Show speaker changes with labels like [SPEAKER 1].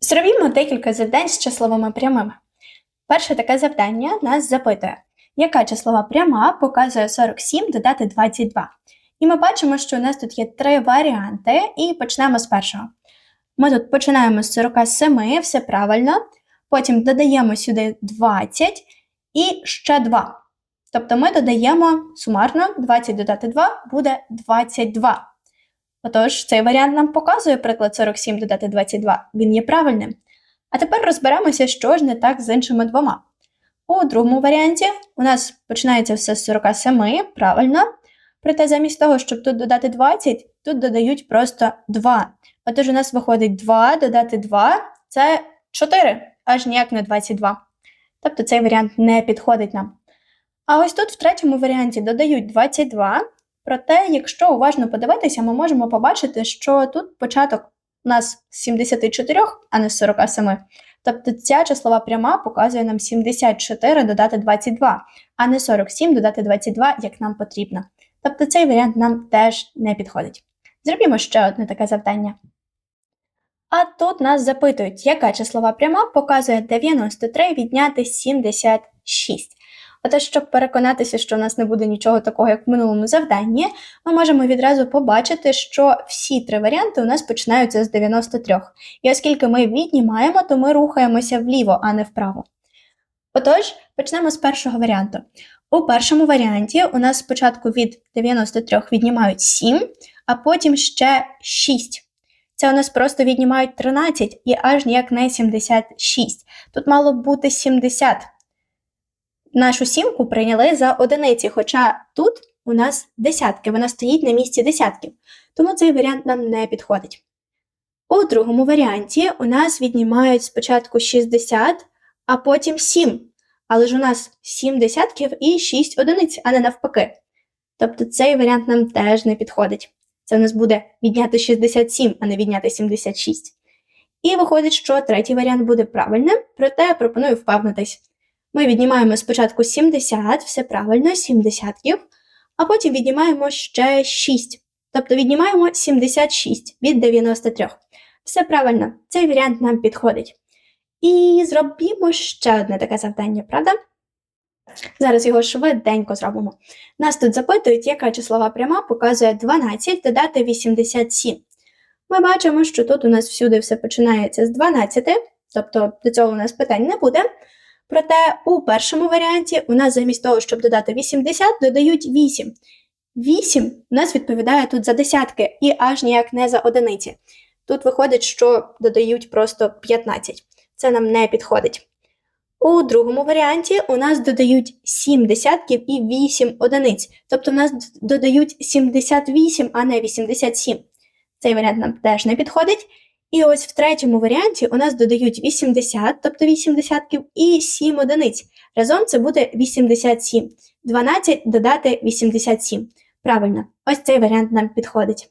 [SPEAKER 1] Зробімо декілька завдань з числовими прямими. Перше таке завдання нас запитує, яка числова пряма показує 47 додати 22. І ми бачимо, що у нас тут є три варіанти, і почнемо з першого. Ми тут починаємо з 47, все правильно. Потім додаємо сюди 20 і ще 2. Тобто ми додаємо сумарно 20 додати 2 буде 22. Отож, цей варіант нам показує приклад 47 додати 22. Він є правильним. А тепер розберемося, що ж не так з іншими двома. У другому варіанті у нас починається все з 47, правильно. Проте замість того, щоб тут додати 20, тут додають просто 2. Отож, у нас виходить 2 додати 2 це 4, аж ніяк не 22. Тобто цей варіант не підходить нам. А ось тут в третьому варіанті додають 22. Проте, якщо уважно подивитися, ми можемо побачити, що тут початок у нас з 74, а не з 47. Тобто ця числова пряма показує нам 74 додати 22, а не 47 додати 22, як нам потрібно. Тобто цей варіант нам теж не підходить. Зробімо ще одне таке завдання. А тут нас запитують, яка числова пряма показує 93 відняти 76. Отож, щоб переконатися, що в нас не буде нічого такого, як в минулому завданні, ми можемо відразу побачити, що всі три варіанти у нас починаються з 93. І оскільки ми віднімаємо, то ми рухаємося вліво, а не вправо. Отож, почнемо з першого варіанту. У першому варіанті у нас спочатку від 93 віднімають 7, а потім ще 6. Це у нас просто віднімають 13 і аж ніяк не 76. Тут мало б бути 70 нашу сімку прийняли за одиниці, хоча тут у нас десятки, вона стоїть на місці десятків, тому цей варіант нам не підходить. У другому варіанті у нас віднімають спочатку 60, а потім 7. Але ж у нас 7 десятків і 6 одиниць, а не навпаки. Тобто цей варіант нам теж не підходить. Це у нас буде відняти 67, а не відняти 76. І виходить, що третій варіант буде правильним, проте пропоную впевнитись. Ми віднімаємо спочатку 70, все правильно, 70, а потім віднімаємо ще 6. Тобто віднімаємо 76 від 93. Все правильно, цей варіант нам підходить. І зробімо ще одне таке завдання, правда? Зараз його швиденько зробимо. Нас тут запитують, яка числова пряма показує 12 додати 87. Ми бачимо, що тут у нас всюди все починається з 12, тобто до цього у нас питань не буде. Проте у першому варіанті у нас замість того, щоб додати 80, додають 8. 8 у нас відповідає тут за десятки і аж ніяк не за одиниці. Тут виходить, що додають просто 15. Це нам не підходить. У другому варіанті у нас додають 7 десятків і 8 одиниць. Тобто в нас додають 78, а не 87. Цей варіант нам теж не підходить. І ось в третьому варіанті у нас додають 80, тобто 8 десятків, і 7 одиниць. Разом це буде 87. 12 додати 87. Правильно, ось цей варіант нам підходить.